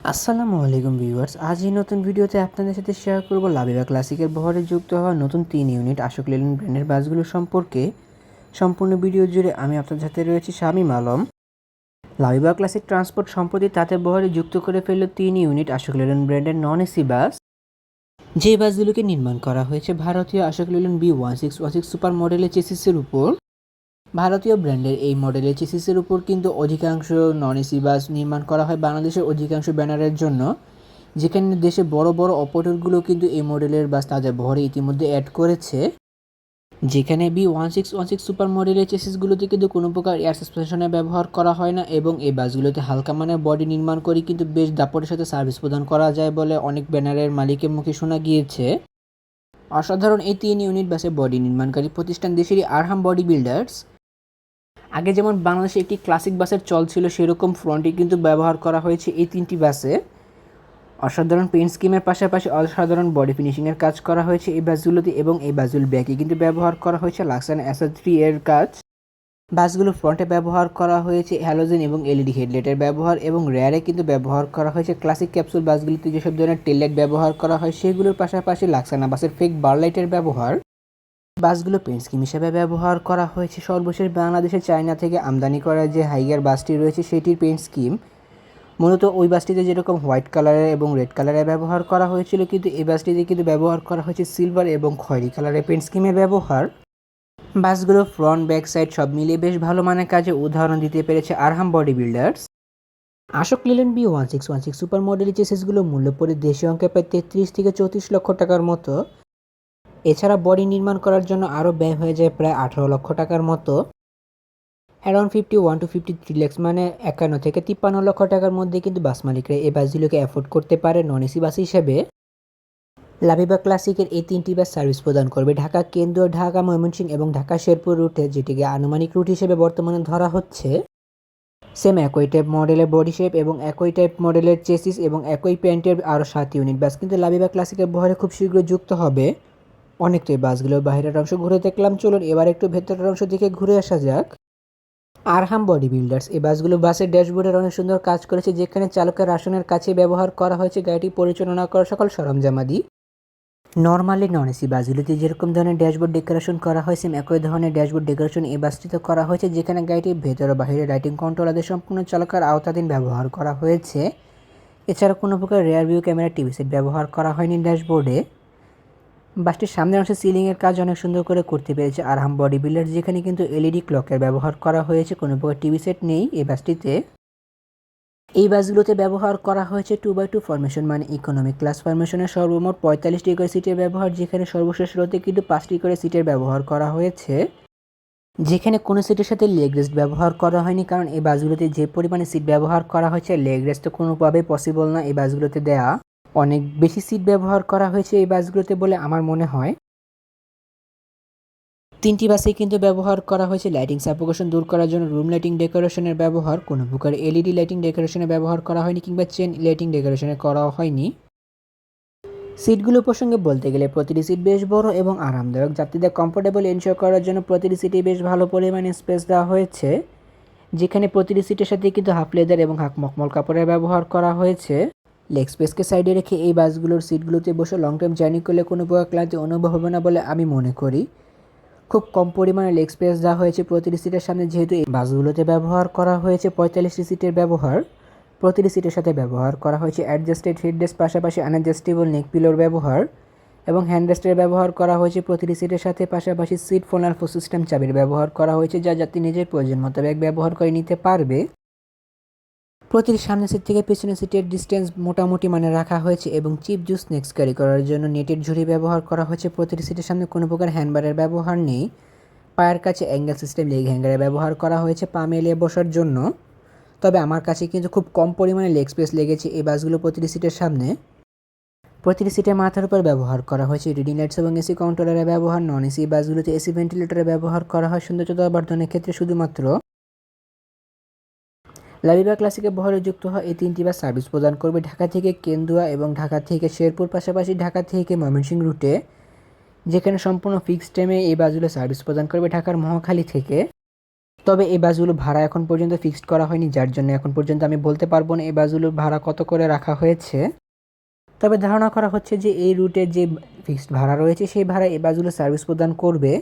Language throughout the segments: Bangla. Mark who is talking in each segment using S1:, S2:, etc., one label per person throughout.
S1: আসসালামু আলাইকুম ভিউয়ার্স, আজ এই নতুন ভিডিওতে আপনাদের সাথে শেয়ার করব লাবিবা ক্লাসিকের বহরে যুক্ত হওয়া নতুন তিন ইউনিট আশোক লেলেন ব্র্যান্ডের বাসগুলো সম্পর্কে। সম্পূর্ণ ভিডিও জুড়ে আমি আপনাদের সাথে রয়েছি শামীম আলম। লাবিবা ক্লাসিক ট্রান্সপোর্ট সম্প্রতি তাতে বহরে যুক্ত করে ফেলল তিন ইউনিট আশোক লেলেন ব্র্যান্ডের নন এসি বাস যে বাসগুলোকে নির্মাণ করা হয়েছে ভারতীয় Ashok Leyland B one six one six super মডেলের চেসিসের উপর। ভারতীয় ব্র্যান্ডের এই মডেলের চেসিসের উপর কিন্তু অধিকাংশ নন এসি বাস নির্মাণ করা হয় বাংলাদেশের অধিকাংশ ব্যানারের জন্য। যেখানে দেশে বড় বড় অপারেটরগুলো কিন্তু এই মডেলের বাস তাদের ভরে ইতিমধ্যে অ্যাড করেছে। যেখানে B one six one six super মডেলের চেসিসগুলোতে কিন্তু কোনো প্রকার এয়ার সাসপেনশনের ব্যবহার করা হয় না এবং এই বাসগুলোতে হালকা মানের বডি নির্মাণ করে কিন্তু বেশ দাপটের সাথে সার্ভিস প্রদান করা যায় বলে অনেক ব্যানারের মালিকের মুখে শোনা গিয়েছে। অসাধারণ এই তিন ইউনিট বাসের বডি নির্মাণকারী প্রতিষ্ঠান দেশেরই আরহাম বডি বিল্ডার্স আগে যেমন বাংলাদেশে একটি ক্লাসিক বাসের চল ছিল, সেরকম ফ্রন্টে কিন্তু ব্যবহার করা হয়েছে এই তিনটি বাসে। অসাধারণ পেন্ট স্কিমের পাশাপাশি অসাধারণ বডি ফিনিশিংয়ের কাজ করা হয়েছে এই বাসগুলোতে এবং এই বাসগুলো ব্যাকে কিন্তু ব্যবহার করা হয়েছে লাক্সান অ্যাসার থ্রি এর কাজ। বাসগুলো ফ্রন্টে ব্যবহার করা হয়েছে হ্যালোজেন এবং এলইডি হেডলাইটের ব্যবহার এবং রেয়ারে কিন্তু ব্যবহার করা হয়েছে ক্লাসিক ক্যাপসুল বাসগুলিতে যেসব ধরনের টেললাইট ব্যবহার করা হয়, সেগুলোর পাশাপাশি লাক্সানা বাসের ফেক বারলাইটের ব্যবহার। বাসগুলো পেন্ট স্কিম হিসেবে ব্যবহার করা হয়েছে। সর্বশেষ বাংলাদেশে চায়না থেকে আমদানি করা যে হাইগার বাসটি রয়েছে, সেটির পেন্ট স্কিম মূলত ওই বাসটিতে যেরকম হোয়াইট কালারের এবং রেড কালারের ব্যবহার করা হয়েছিল, কিন্তু এই বাসটিতে কিন্তু ব্যবহার করা হয়েছে সিলভার এবং খয়েরি কালারের পেন্ট স্কিমের ব্যবহার। বাসগুলো ফ্রন্ট, ব্যাক সাইড সব মিলিয়ে বেশ ভালো মানের কাজে উদাহরণ দিতে পেরেছে Arham body builders. Ashok Leyland B one six one six super মডেলের চেসিসগুলো মূল্য পড়ে দেশীয় অঙ্কে প্রায় তেত্রিশ থেকে চৌত্রিশ লক্ষ টাকার মতো। এছাড়া বডি নির্মাণ করার জন্য আরও ব্যয় হয়ে যায় প্রায় আঠারো লক্ষ টাকার মতো। Around fifty one two fifty three lakhs মানে একান্ন থেকে তিপ্পান্ন লক্ষ টাকার মধ্যে কিন্তু বাস মালিকরা এই বাসগুলোকে অ্যাফোর্ড করতে পারে নন এসি বাস হিসেবে। লাবিবা ক্লাসিকের এই তিনটি বাস সার্ভিস প্রদান করবে ঢাকা কেন্দ্র ঢাকা, ময়মনসিংহ এবং ঢাকা শেরপুর রুটে, যেটিকে আনুমানিক রুট হিসেবে বর্তমানে ধরা হচ্ছে। সেম একই টাইপ মডেলের বডি শেপ এবং একই টাইপ মডেলের চেসিস এবং একই প্যান্টের আরও সাত ইউনিট বাস কিন্তু লাবিবা ক্লাসিকের বহরে খুব শীঘ্র যুক্ত হবে। অনেকটাই বাসগুলোর বাইরের অংশ ঘুরে দেখলাম। চলুন এবার একটু ভেতরের অংশ দিকে ঘুরে আসা যাক। আরহাম বডি বিল্ডার্স এই বাসগুলো বাসের ড্যাশবোর্ডের অনেক সুন্দর কাজ করেছে, যেখানে চালকের আসনের কাছে ব্যবহার করা হয়েছে গাড়িটি পরিচালনা করা সকল সরঞ্জামাদি। নর্মালি নন এসি বাসগুলিতে যেরকম ধরনের ড্যাশবোর্ড ডেকোরেশন করা হয়েছে একই ধরনের ড্যাশবোর্ড ডেকোরেশন এই বাসটিতে করা হয়েছে, যেখানে গাড়িটির ভেতরে বাহিরে লাইটিং কন্ট্রোল আদি সম্পূর্ণ চালকের আওতাধীন ব্যবহার করা হয়েছে। এছাড়া কোনো প্রকার rear view camera TV set ব্যবহার করা হয়নি ড্যাশবোর্ডে। বাসটির সামনের অংশে সিলিংয়ের কাজ অনেক সুন্দর করে করতে পেরেছে। আরহাম বডি বিল্ডার যেখানে কিন্তু এলইডি ক্লকের ব্যবহার করা হয়েছে, কোনো প্রকার টিভি সেট নেই এই বাসটিতে। এই বাসগুলোতে ব্যবহার করা হয়েছে টু বাই টু ফরমেশন মানে ইকোনমিক ক্লাস ফরমেশনের সর্বমোট পঁয়তাল্লিশটি করে সিটের ব্যবহার, যেখানে সর্বশেষ রোতে কিন্তু পাঁচটি করে সিটের ব্যবহার করা হয়েছে। যেখানে কোনো সিটের সাথে লেগ রেস্ট ব্যবহার করা হয়নি, কারণ এই বাসগুলোতে যে পরিমাণে সিট ব্যবহার করা হয়েছে লেগ রেস্ট তো কোনোভাবেই পসিবল না এই বাসগুলোতে দেয়া। অনেক বেশি সিট ব্যবহার করা হয়েছে এই বাসগুলোতে বলে আমার মনে হয়। তিনটি বাসে কিন্তু ব্যবহার করা হয়েছে লাইটিং সাপোকেশন দূর করার জন্য রুম লাইটিং ডেকোরেশনের ব্যবহার, কোনো প্রকার এলইডি লাইটিং ডেকোরেশনে ব্যবহার করা হয়নি কিংবা চেন লাইটিং ডেকোরেশনে করা হয়নি। সিটগুলো প্রসঙ্গে বলতে গেলে প্রতিটি সিট বেশ বড় এবং আরামদায়ক। যাত্রীদের কমফোর্টেবল এনশোর করার জন্য প্রতিটি সিটে বেশ ভালো পরিমাণে স্পেস দেওয়া হয়েছে, যেখানে প্রতিটি সিটের সাথে কিন্তু হাফ লেদার এবং হাফ মখমল কাপড়ের ব্যবহার করা হয়েছে। লেগ স্পেসকে সাইডে রেখে এই বাসগুলোর সিটগুলোতে বসে লং টাইম জার্নি করলে কোনো প্রকার ক্লান্তি অনুভব হবে না বলে আমি মনে করি। খুব কম পরিমাণে লেগ স্পেস দেওয়া হয়েছে প্রতিটি সিটের সামনে, যেহেতু এই বাসগুলোতে ব্যবহার করা হয়েছে পঁয়তাল্লিশটি সিটের ব্যবহার। প্রতিটি সিটের সাথে ব্যবহার করা হয়েছে অ্যাডজাস্টেড হেডরেস্ট পাশাপাশি আনঅ্যাডজাস্টেবল নেক পিলোর ব্যবহার এবং হ্যান্ডরেস্টের ব্যবহার করা হয়েছে প্রতিটি সিটের সাথে, পাশাপাশি সিট ফোন আর সিস্টেম চাবির ব্যবহার করা হয়েছে, যা যাত্রী নিজের প্রয়োজন মোতাবেক ব্যবহার করে নিতে পারবে। প্রতিটি সামনের সিট থেকে পেছনের সিটের ডিস্টেন্স মোটামুটি মানে রাখা হয়েছে এবং চিপ জুস নেক্সট ক্যারি করার জন্য নেটের ঝুড়ি ব্যবহার করা হয়েছে। প্রতিটি সিটের সামনে কোনো প্রকার হ্যান্ডবারের ব্যবহার নেই। পায়ের কাছে অ্যাঙ্গেল সিস্টেম লেগ হ্যাঙ্গারের ব্যবহার করা হয়েছে পা মেলিয়ে বসার জন্য। তবে আমার কাছে কিন্তু খুব কম পরিমাণে লেগ স্পেস লেগেছে এই বাসগুলো প্রতিটি সিটের সামনে। প্রতিটি সিটের মাথার উপর ব্যবহার করা হয়েছে রিডিং লাইটস এবং এসি কাউন্টারের ব্যবহার। নন এসি বাসগুলোতে এসি ভেন্টিলেটরের ব্যবহার করা হয়। সৌন্দর্যতা বর্ধনের ক্ষেত্রে শুধুমাত্র লাবিবা ক্লাসিকে বহরে যুক্ত হওয়া এই তিনটি বাস সার্ভিস প্রদান করবে ঢাকা থেকে কেন্দুয়া এবং ঢাকা থেকে শেরপুর, পাশাপাশি ঢাকা থেকে ময়মনসিংহ রুটে যেখানে সম্পূর্ণ ফিক্সড টাইমে এই বাসগুলো সার্ভিস প্রদান করবে ঢাকার মহাখালী থেকে। তবে এই বাসগুলো ভাড়া এখন পর্যন্ত ফিক্সড করা হয়নি, যার জন্য এখন পর্যন্ত আমি বলতে পারব না এই বাসগুলোর ভাড়া কত করে রাখা হয়েছে। তবে ধারণা করা হচ্ছে যে এই রুটে যে ফিক্সড ভাড়া রয়েছে, সেই ভাড়া এই বাসগুলো সার্ভিস প্রদান করবে।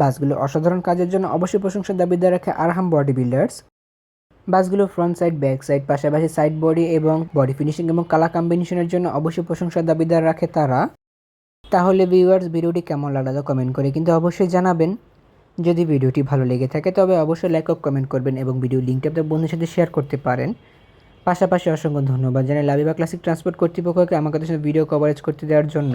S1: বাসগুলো অসাধারণ কাজের জন্য অবশ্যই প্রশংসার দাবিদার রাখে আরহাম বডি বিল্ডার্স। বাসগুলো ফ্রন্ট সাইড ব্যাক সাইড পাশাপাশি সাইড বডি এবং বডি ফিনিশিং এবং কালার কম্বিনেশনের জন্য অবশ্যই প্রশংসার দাবিদার রাখে তারা। তাহলে ভিউয়ার্স ভিডিওটি কেমন লাগল কমেন্ট করে কিন্তু অবশ্যই জানাবেন। যদি ভিডিওটি ভালো লেগে থাকে তবে অবশ্যই লাইক কমেন্ট করবেন এবং ভিডিও লিঙ্কটা আপনার বন্ধুদের সাথে শেয়ার করতে পারেন। পাশাপাশি অসংখ্য ধন্যবাদ জানাই লাবিবা ক্লাসিক ট্রান্সপোর্ট কর্তৃপক্ষকে আমাকে ভিডিও কভারেজ করতে দেওয়ার জন্য।